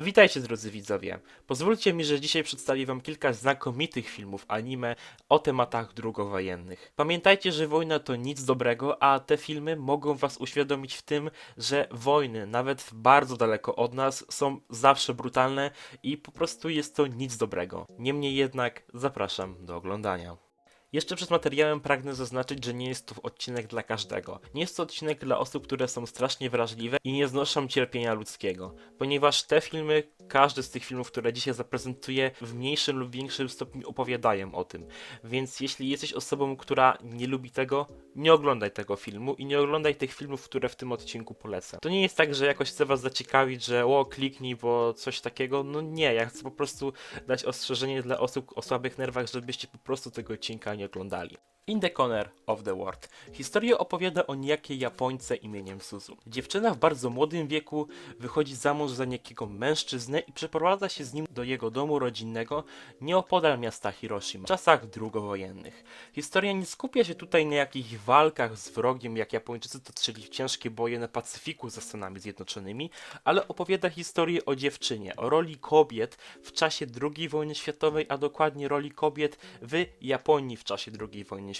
Witajcie drodzy widzowie. Pozwólcie mi, że dzisiaj przedstawię wam kilka znakomitych filmów anime o tematach drugowojennych. Pamiętajcie, że wojna to nic dobrego, a te filmy mogą was uświadomić w tym, że wojny, nawet bardzo daleko od nas, są zawsze brutalne i po prostu jest to nic dobrego. Niemniej jednak zapraszam do oglądania. Jeszcze przed materiałem pragnę zaznaczyć, że nie jest to odcinek dla każdego. Nie jest to odcinek dla osób, które są strasznie wrażliwe i nie znoszą cierpienia ludzkiego, ponieważ te filmy, każdy z tych filmów, które dzisiaj zaprezentuję, w mniejszym lub większym stopniu opowiadają o tym. Więc jeśli jesteś osobą, która nie lubi tego, nie oglądaj tego filmu i nie oglądaj tych filmów, które w tym odcinku polecę. To nie jest tak, że jakoś chcę was zaciekawić, że o, kliknij, bo coś takiego. No nie, ja chcę po prostu dać ostrzeżenie dla osób o słabych nerwach, żebyście po prostu tego odcinka nie oglądali. In the Corner of the World. Historię opowiada o niejakiej Japońce imieniem Suzu. Dziewczyna w bardzo młodym wieku wychodzi za mąż za niejakiego mężczyznę i przeprowadza się z nim do jego domu rodzinnego nieopodal miasta Hiroshima w czasach drugowojennych. Historia nie skupia się tutaj na jakichś walkach z wrogiem, jak Japończycy toczyli ciężkie boje na Pacyfiku ze Stanami Zjednoczonymi, ale opowiada historię o dziewczynie, o roli kobiet w czasie II wojny światowej, a dokładnie roli kobiet w Japonii w czasie II wojny światowej.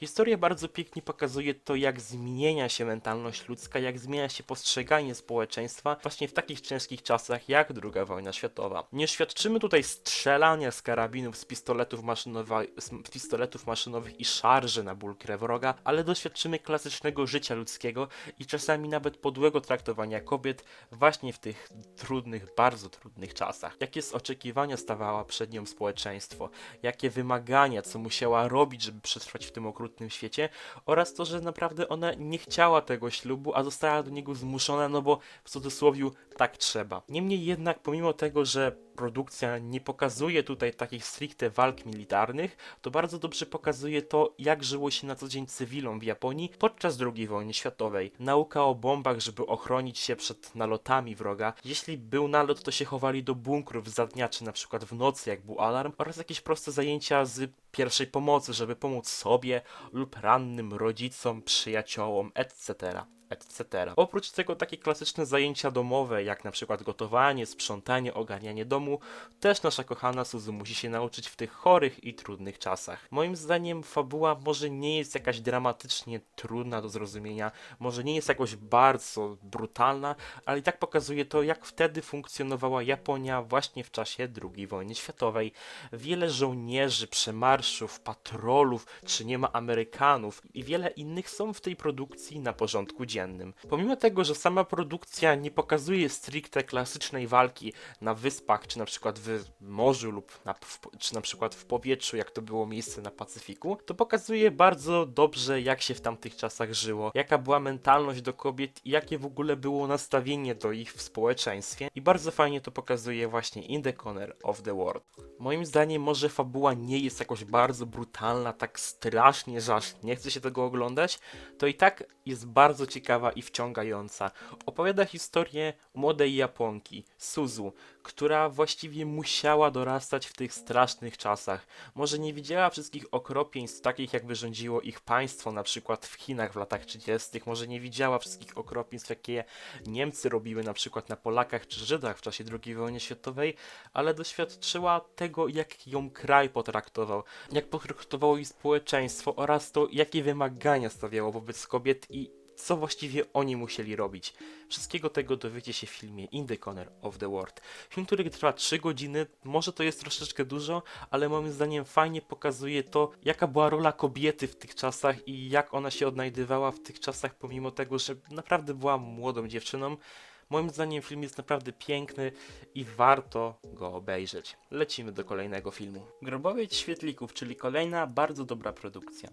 Historia bardzo pięknie pokazuje to, jak zmienia się mentalność ludzka, jak zmienia się postrzeganie społeczeństwa właśnie w takich ciężkich czasach jak II wojna światowa. Nie świadczymy tutaj strzelania z karabinów, z pistoletów, maszynowa- z pistoletów maszynowych i szarży na ból wroga, ale doświadczymy klasycznego życia ludzkiego i czasami nawet podłego traktowania kobiet właśnie w tych trudnych, bardzo trudnych czasach. Jakie z oczekiwania stawała przed nią społeczeństwo, jakie wymagania, co musiała robić, żeby przetrwać w tym okrutnym świecie oraz to, że naprawdę ona nie chciała tego ślubu, a została do niego zmuszona, no bo w cudzysłowie tak trzeba. Niemniej jednak, pomimo tego, że produkcja nie pokazuje tutaj takich stricte walk militarnych, to bardzo dobrze pokazuje to, jak żyło się na co dzień cywilom w Japonii podczas II wojny światowej. Nauka o bombach, żeby ochronić się przed nalotami wroga. Jeśli był nalot, to się chowali do bunkrów za dnia, czy na przykład w nocy, jak był alarm, oraz jakieś proste zajęcia z pierwszej pomocy, żeby pomóc sobie lub rannym rodzicom, przyjaciołom, etc etc. Oprócz tego takie klasyczne zajęcia domowe, jak na przykład gotowanie, sprzątanie, ogarnianie domu, też nasza kochana Suzu musi się nauczyć w tych chorych i trudnych czasach. Moim zdaniem fabuła może nie jest jakaś dramatycznie trudna do zrozumienia, może nie jest jakoś bardzo brutalna, ale i tak pokazuje to, jak wtedy funkcjonowała Japonia właśnie w czasie II wojny światowej. Wiele żołnierzy, przemarszów, patrolów, czy nie ma Amerykanów i wiele innych są w tej produkcji na porządku dziennym. Pomimo tego, że sama produkcja nie pokazuje stricte klasycznej walki na wyspach, czy na przykład w morzu lub na, czy na przykład w powietrzu, jak to było miejsce na Pacyfiku, to pokazuje bardzo dobrze, jak się w tamtych czasach żyło, jaka była mentalność do kobiet i jakie w ogóle było nastawienie do ich w społeczeństwie. I bardzo fajnie to pokazuje właśnie In the Corner of the World. Moim zdaniem może fabuła nie jest jakoś bardzo brutalna, tak strasznie, że aż nie chce się tego oglądać, to i tak jest bardzo ciekawa i wciągająca. Opowiada historię młodej Japonki, Suzu, która właściwie musiała dorastać w tych strasznych czasach. Może nie widziała wszystkich okropieństw takich, jak wyrządziło ich państwo, na przykład w Chinach w latach 30., może nie widziała wszystkich okropieństw, jakie Niemcy robiły na przykład na Polakach czy Żydach w czasie II wojny światowej, ale doświadczyła tego, jak ją kraj potraktował, jak potraktowało jej społeczeństwo oraz to, jakie wymagania stawiało wobec kobiet i co właściwie oni musieli robić. Wszystkiego tego dowiecie się w filmie In the Corner of the World. Film, który trwa 3 godziny, może to jest troszeczkę dużo, ale moim zdaniem fajnie pokazuje to, jaka była rola kobiety w tych czasach i jak ona się odnajdywała w tych czasach, pomimo tego, że naprawdę była młodą dziewczyną. Moim zdaniem film jest naprawdę piękny i warto go obejrzeć. Lecimy do kolejnego filmu. Grobowiec Świetlików, czyli kolejna bardzo dobra produkcja.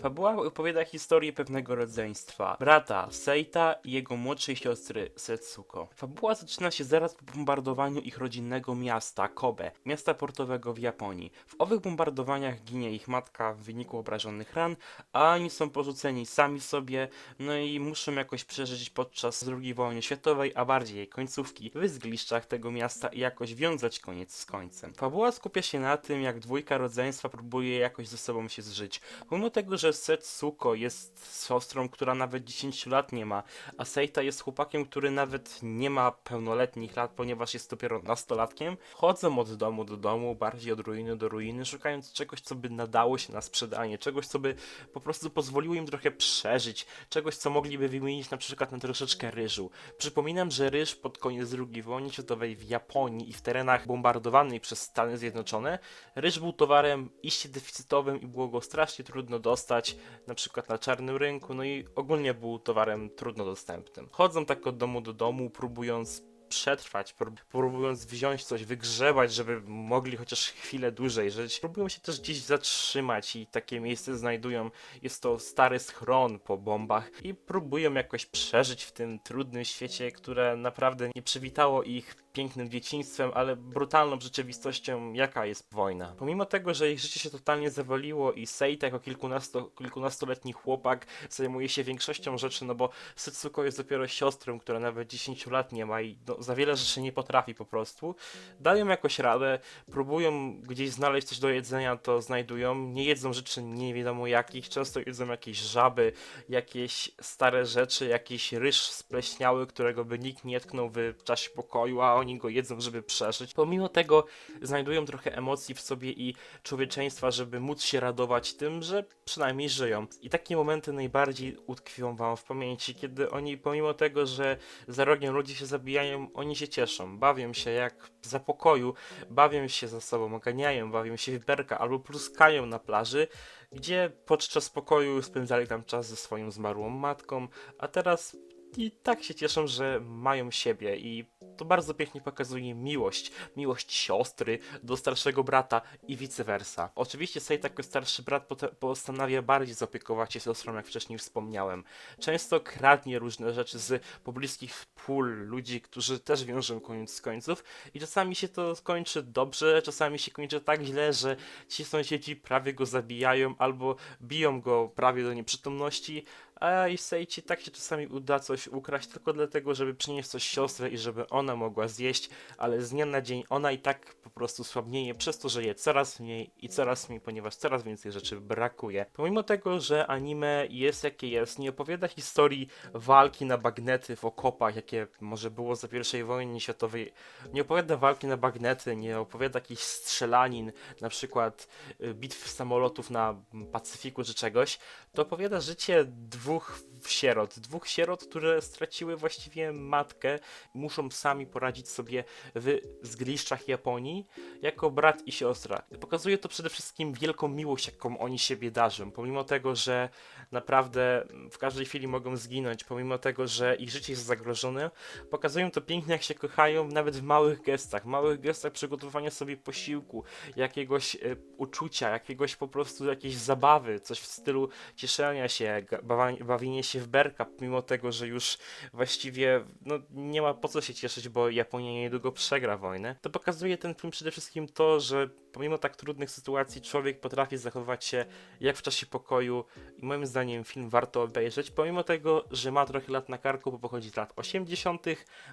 Fabuła opowiada historię pewnego rodzeństwa, brata Seita i jego młodszej siostry Setsuko. Fabuła zaczyna się zaraz po bombardowaniu ich rodzinnego miasta Kobe, miasta portowego w Japonii. W owych bombardowaniach ginie ich matka w wyniku obrażonych ran, a oni są porzuceni sami sobie, no i muszą jakoś przeżyć podczas II wojny światowej, a bardziej jej końcówki w zgliszczach tego miasta i jakoś wiązać koniec z końcem. Fabuła skupia się na tym, jak dwójka rodzeństwa próbuje jakoś ze sobą się zżyć. Pomimo tego, że Setsuko jest siostrą, która nawet 10 lat nie ma, a Seita jest chłopakiem, który nawet nie ma pełnoletnich lat, ponieważ jest dopiero nastolatkiem, chodzą od domu do domu, bardziej od ruiny do ruiny, szukając czegoś, co by nadało się na sprzedanie, czegoś, co by po prostu pozwoliło im trochę przeżyć, czegoś, co mogliby wymienić na przykład na troszeczkę ryżu. Przypominam, że ryż pod koniec II wojny światowej w Japonii i w terenach bombardowanych przez Stany Zjednoczone, ryż był towarem iście deficytowym i było go strasznie trudno dostać, na przykład na czarnym rynku, no i ogólnie był towarem trudno dostępnym. Chodzą tak od domu do domu, próbując przetrwać, prób- próbując wziąć coś, wygrzebać, żeby mogli chociaż chwilę dłużej żyć. Próbują się też gdzieś zatrzymać i takie miejsce znajdują. Jest to stary schron po bombach i próbują jakoś przeżyć w tym trudnym świecie, które naprawdę nie przywitało ich pięknym dzieciństwem, ale brutalną rzeczywistością, jaka jest wojna. Pomimo tego, że ich życie się totalnie zawaliło i Seita jako kilkunasto, kilkunastoletni chłopak zajmuje się większością rzeczy, no bo Setsuko jest dopiero siostrą, która nawet 10 lat nie ma i no, za wiele rzeczy nie potrafi po prostu. Dają jakoś radę, próbują gdzieś znaleźć coś do jedzenia, to znajdują. Nie jedzą rzeczy nie wiadomo jakich, często jedzą jakieś żaby, jakieś stare rzeczy, jakiś ryż spleśniały, którego by nikt nie tknął w czasie pokoju, a oni go jedzą, żeby przeżyć. Pomimo tego znajdują trochę emocji w sobie i człowieczeństwa, żeby móc się radować tym, że przynajmniej żyją. I takie momenty najbardziej utkwią wam w pamięci, kiedy oni pomimo tego, że za rogiem ludzie się zabijają, oni się cieszą, bawią się jak za pokoju, bawią się ze sobą, oganiają, bawią się w berka albo pluskają na plaży, gdzie podczas spokoju spędzali tam czas ze swoją zmarłą matką, a teraz i tak się cieszą, że mają siebie i to bardzo pięknie pokazuje miłość, miłość siostry do starszego brata i vice versa. Oczywiście Seita jako starszy brat postanawia bardziej zaopiekować się siostrą, jak wcześniej wspomniałem. Często kradnie różne rzeczy z pobliskich pól ludzi, którzy też wiążą koniec z końców i czasami się to skończy dobrze, czasami się kończy tak źle, że ci sąsiedzi prawie go zabijają albo biją go prawie do nieprzytomności, a i Seici tak się czasami uda coś ukraść tylko dlatego, żeby przynieść coś siostrze i żeby ona mogła zjeść, ale z dnia na dzień ona i tak po prostu słabnieje przez to, że je coraz mniej i coraz mniej, ponieważ coraz więcej rzeczy brakuje. Pomimo tego, że anime jest jakie jest, nie opowiada historii walki na bagnety w okopach, jakie może było za I wojny światowej, nie opowiada walki na bagnety, nie opowiada jakichś strzelanin, na przykład y, bitw samolotów na Pacyfiku czy czegoś, to opowiada życie dwóch двох sierot. Dwóch sierot, które straciły właściwie matkę, muszą sami poradzić sobie w zgliszczach Japonii jako brat i siostra. Pokazuje to przede wszystkim wielką miłość, jaką oni siebie darzą. Pomimo tego, że naprawdę w każdej chwili mogą zginąć, pomimo tego, że ich życie jest zagrożone, pokazują to pięknie, jak się kochają, nawet w małych gestach. Małych gestach przygotowania sobie posiłku, jakiegoś e, uczucia, jakiegoś po prostu jakiejś zabawy, coś w stylu cieszenia się, bawienie się w berka, pomimo tego, że już właściwie no, nie ma po co się cieszyć, bo Japonia niedługo przegra wojnę. To pokazuje ten film przede wszystkim to, że pomimo tak trudnych sytuacji człowiek potrafi zachowywać się jak w czasie pokoju i moim zdaniem film warto obejrzeć, pomimo tego, że ma trochę lat na karku, bo pochodzi z lat 80.,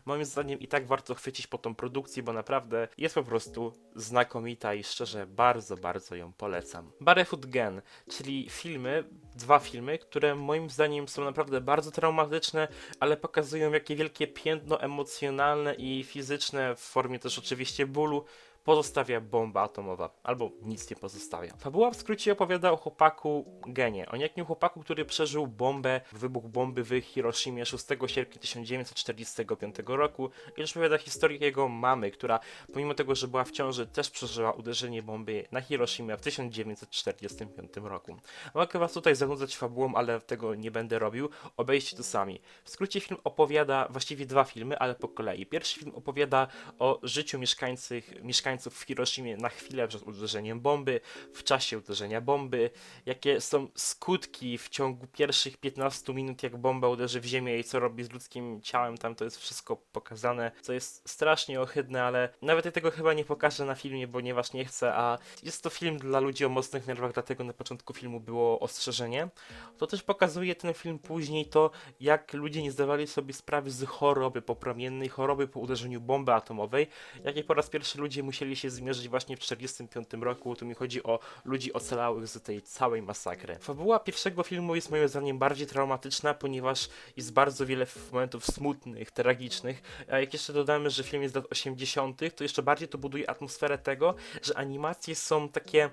moim zdaniem i tak warto chwycić po tą produkcję, bo naprawdę jest po prostu znakomita i szczerze bardzo, bardzo ją polecam. Barefoot Gen, czyli filmy, dwa filmy, które moim zdaniem są naprawdę bardzo traumatyczne, ale pokazują jakie wielkie piętno emocjonalne i fizyczne w formie też oczywiście bólu pozostawia bomba atomowa, albo nic nie pozostawia. Fabuła w skrócie opowiada o chłopaku Genie, o niejakim chłopaku, który przeżył bombę, wybuch bomby w Hiroshimie 6 sierpnia 1945 roku i też opowiada historię jego mamy, która pomimo tego, że była w ciąży, też przeżyła uderzenie bomby na Hiroshimę w 1945 roku. Mogę was tutaj zanudzać fabułą, ale tego nie będę robił, obejście to sami. W skrócie film opowiada, właściwie dwa filmy, ale po kolei. Pierwszy film opowiada o życiu mieszkańców, mieszkańców mieszkańców w Hiroshimie na chwilę przed uderzeniem bomby, w czasie uderzenia bomby, jakie są skutki w ciągu pierwszych 15 minut, jak bomba uderzy w ziemię i co robi z ludzkim ciałem, tam to jest wszystko pokazane, co jest strasznie ohydne, ale nawet tego chyba nie pokażę na filmie, ponieważ nie chcę, a jest to film dla ludzi o mocnych nerwach, dlatego na początku filmu było ostrzeżenie. To też pokazuje ten film później to, jak ludzie nie zdawali sobie sprawy z choroby popromiennej, choroby po uderzeniu bomby atomowej, jakie po raz pierwszy ludzie musieli się zmierzyć właśnie w 1945 roku. Tu mi chodzi o ludzi ocalałych z tej całej masakry. Fabuła pierwszego filmu jest moim zdaniem bardziej traumatyczna, ponieważ jest bardzo wiele momentów smutnych, tragicznych. A jak jeszcze dodamy, że film jest z lat 80., to jeszcze bardziej to buduje atmosferę tego, że animacje są takie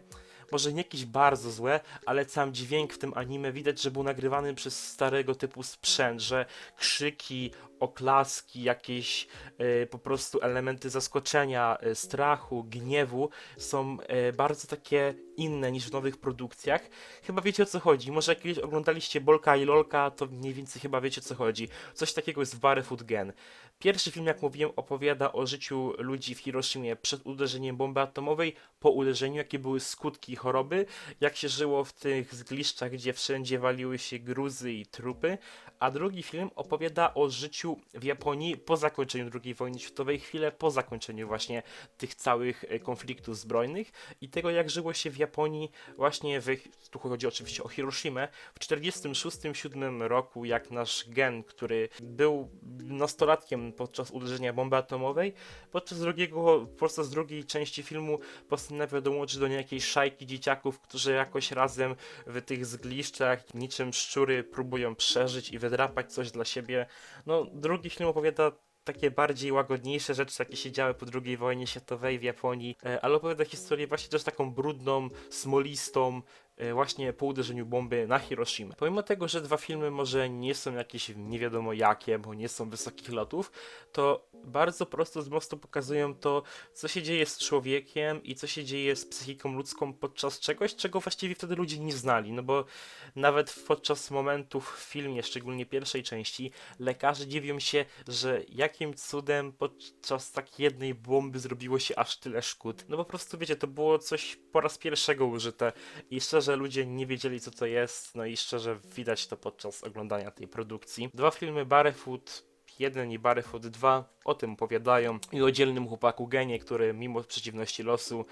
może nie jakieś bardzo złe, ale sam dźwięk w tym anime widać, że był nagrywany przez starego typu sprzęt, że krzyki, oklaski, jakieś e, po prostu elementy zaskoczenia, e, strachu, gniewu są e, bardzo takie inne niż w nowych produkcjach. Chyba wiecie o co chodzi. Może jak kiedyś oglądaliście Bolka i Lolka, to mniej więcej chyba wiecie o co chodzi. Coś takiego jest w Barefoot Gen. Pierwszy film, jak mówiłem, opowiada o życiu ludzi w Hiroshimie przed uderzeniem bomby atomowej, po uderzeniu, jakie były skutki choroby, jak się żyło w tych zgliszczach, gdzie wszędzie waliły się gruzy i trupy, a drugi film opowiada o życiu w Japonii po zakończeniu II wojny światowej, chwilę po zakończeniu właśnie tych całych e, konfliktów zbrojnych i tego, jak żyło się w Japonii właśnie w, tu chodzi oczywiście o Hiroshimę, w 46-7 roku, jak nasz gen, który był nastolatkiem podczas uderzenia bomby atomowej, podczas drugiego, podczas drugiej części filmu postanawia dołączyć do niej jakiejś szajki dzieciaków, którzy jakoś razem w tych zgliszczach, niczym szczury, próbują przeżyć i wydrapać coś dla siebie. No, drugi film opowiada takie bardziej łagodniejsze rzeczy, jakie się działy po II wojnie światowej w Japonii, e, ale opowiada historię właśnie też taką brudną, smolistą, właśnie po uderzeniu bomby na Hiroshima. Pomimo tego, że dwa filmy może nie są jakieś nie wiadomo jakie, bo nie są wysokich lotów, to bardzo prosto z mostu pokazują to, co się dzieje z człowiekiem i co się dzieje z psychiką ludzką podczas czegoś, czego właściwie wtedy ludzie nie znali, no bo nawet podczas momentów w filmie, szczególnie pierwszej części, lekarze dziwią się, że jakim cudem podczas tak jednej bomby zrobiło się aż tyle szkód. No po prostu wiecie, to było coś po raz pierwszego użyte i szczerze ludzie nie wiedzieli co to jest, no i szczerze widać to podczas oglądania tej produkcji. Dwa filmy Barefoot 1 i Barefoot 2 o tym opowiadają i o dzielnym chłopaku Genie, który mimo przeciwności losu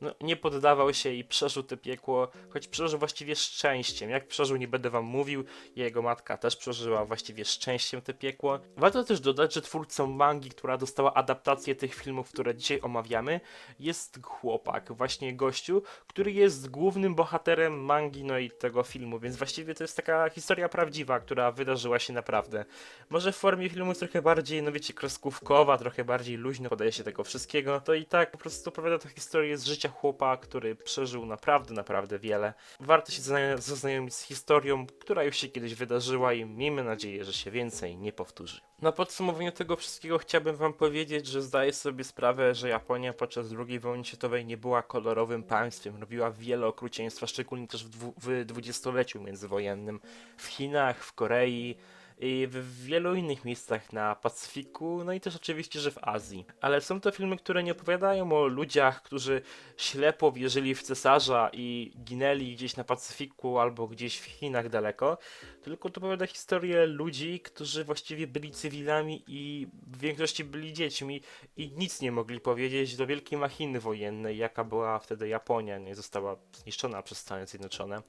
no, nie poddawał się i przeżył to piekło, choć przeżył właściwie szczęściem. Jak przeżył, nie będę wam mówił. Jego matka też przeżyła właściwie szczęściem to piekło. Warto też dodać, że twórcą mangi, która dostała adaptację tych filmów, które dzisiaj omawiamy, jest chłopak, właśnie gościu, który jest głównym bohaterem mangi, no i tego filmu, więc właściwie to jest taka historia prawdziwa, która wydarzyła się naprawdę. Może w formie filmu jest trochę bardziej, no wiecie, kreskówkowa, trochę bardziej luźno podaje się tego wszystkiego, to i tak po prostu opowiada tę historię z życia chłopa, który przeżył naprawdę, naprawdę wiele. Warto się zazna- zaznajomić z historią, która już się kiedyś wydarzyła i miejmy nadzieję, że się więcej nie powtórzy. Na podsumowaniu tego wszystkiego chciałbym wam powiedzieć, że zdaję sobie sprawę, że Japonia podczas II wojny światowej nie była kolorowym państwem, robiła wiele okrucieństwa, szczególnie też w, dwu- w dwudziestoleciu międzywojennym. W Chinach, w Korei, i w wielu innych miejscach na Pacyfiku, no i też oczywiście, że w Azji. Ale są to filmy, które nie opowiadają o ludziach, którzy ślepo wierzyli w cesarza i ginęli gdzieś na Pacyfiku albo gdzieś w Chinach daleko, tylko to opowiada historię ludzi, którzy właściwie byli cywilami i w większości byli dziećmi i nic nie mogli powiedzieć do wielkiej machiny wojennej, jaka była wtedy Japonia, nie została zniszczona przez Stany Zjednoczone.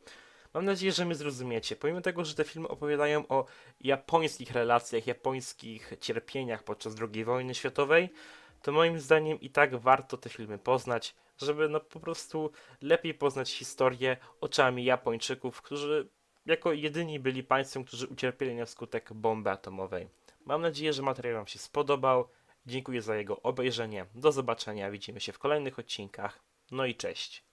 Mam nadzieję, że mnie zrozumiecie. Pomimo tego, że te filmy opowiadają o japońskich relacjach, japońskich cierpieniach podczas II wojny światowej, to moim zdaniem i tak warto te filmy poznać, żeby no po prostu lepiej poznać historię oczami Japończyków, którzy jako jedyni byli państwem, którzy ucierpieli na skutek bomby atomowej. Mam nadzieję, że materiał Wam się spodobał. Dziękuję za jego obejrzenie. Do zobaczenia. Widzimy się w kolejnych odcinkach. No i cześć.